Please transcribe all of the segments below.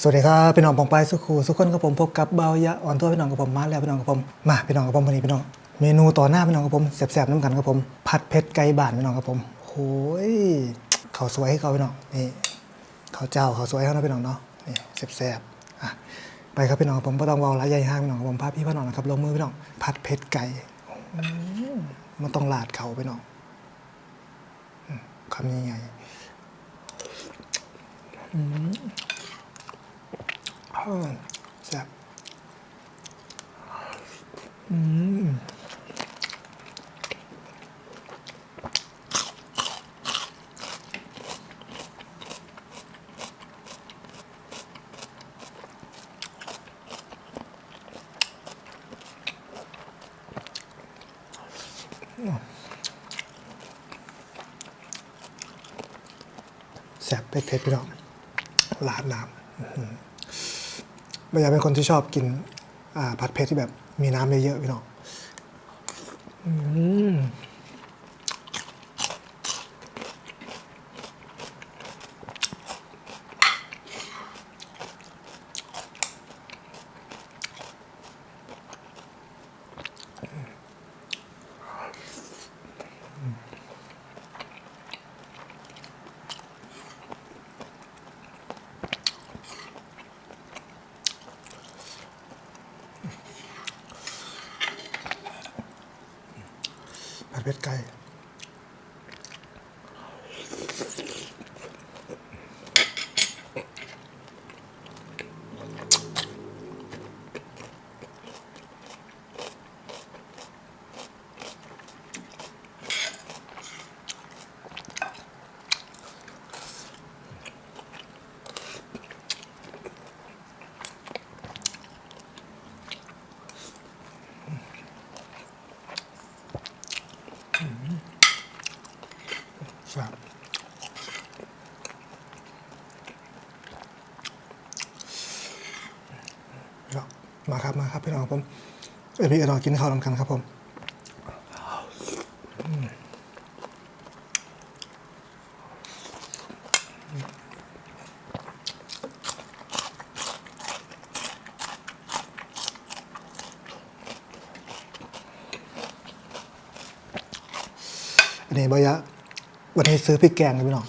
สวัสดีครับพี่น้องปองไปสุขูสุขคนกับผมพบกับเบายะอ่อนตัวพี่น้องกับผมมาแล้วพี่น้องกับผมมาพี่น้องกับผมวันนี้พี่น้องเมนูต่อหน้าพี่น้องกับผมแซ่บๆน้ำกันกับผมผัดเผ็ดไก่บ้านพี่น้องกับผมโอ้ยข้าสวยให้เขาพี่น้องนี่เขาเจ้าเขาสวยเขานะพี่น้องเนาะนี่แซ่บๆอะไปครับพี่น้องกับผมไ่ต้องวอลายใหญ่ห้างพี่น้องกับผมพาพี่พี่น้องนะครับลงมือพี่น้องผัดเผ็ดไก่มันต้องลาดเขาพี่น้องคำยังไงอืม แซ่บอืมแซ่บเผ็ดๆพี่น้องลาดน้ำ ไม่อยากเป็นคนที่ชอบกินผัดเผ็ดที่แบบมีน้ำเยอะๆพี่น้อง เผ็ดไก่ แซ่บมาครับมาครับพี่น้องผมเอพี่เอยน้องกินข้าวนำกันครับผมอันนี้บอยะ วันนี้ซื้อพริกแกงเลยพี่น้อง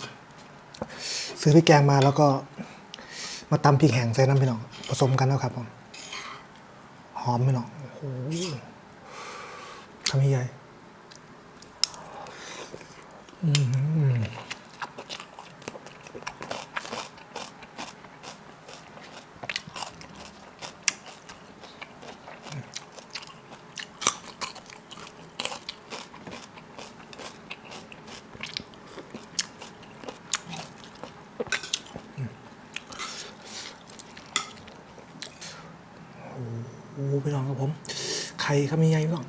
ซื้อพริกแกงมาแล้วก็ มาตำพริกแห้งใส่น้ำพี่น้องผสมกันแล้วครับผมหอมพี่น้องโอ้โหทำให้ใหญ่อืม โอ้ไปลองครับผมไข่ทำยังไงพี่น้อง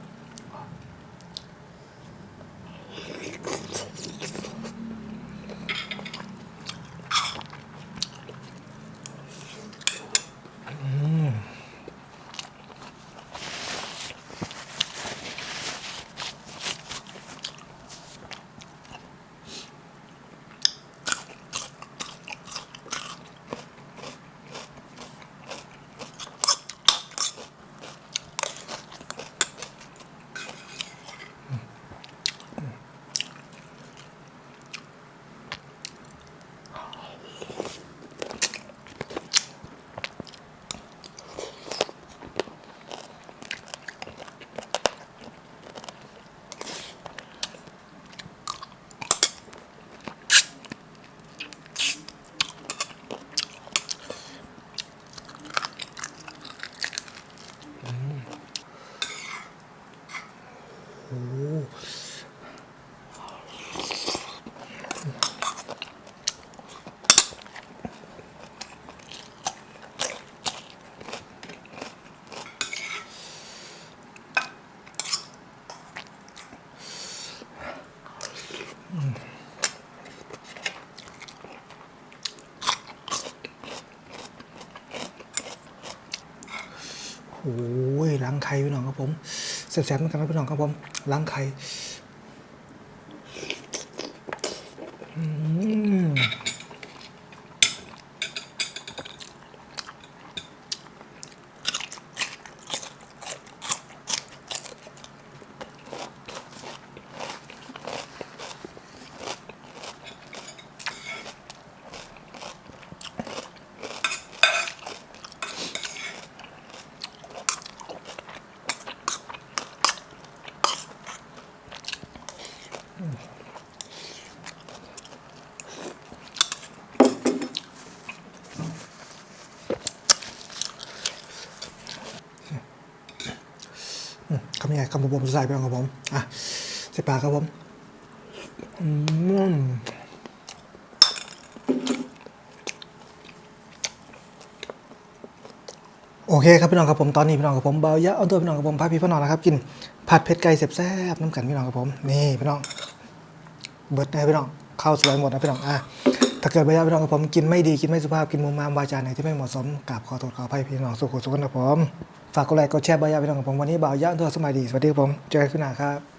โอ้โห โอ้ยล้างไข่พี่น้องครับผมแซ่บๆเหมือนกันครับพี่น้องครับผมล้างไข่อืม คำยังไงคำผมใส่ไปครับผม อะใส่ปลาครับผม อืมโอเคครับพี่น้องครับผมตอนนี้พี่น้องกับผมเบายะเอาตัวพี่น้องกับผมพาพี่พี่น้องนะครับกินผัดเผ็ดไก่แซ่บๆน้ำกันพี่น้องกับผมนี่พี่น้อง เบิดนะพี่น้องเข้าสวยหมดนะพี่น้องอะถ้าเกิดระยะพี่น้องกับผมกินไม่ดีกินไม่สุภาพกินมุมมามวาจาไหนที่ไม่เหมาะสมกราบขอโทษขออภัยพี่น้องสุขสุขนะผมฝากกดไลค์กดแชร์บายาพี่น้องกับผมวันนี้บ่าวยะตัวสมัยดีสวัสดีครับผมเจอกันขึ้นหน้าครับ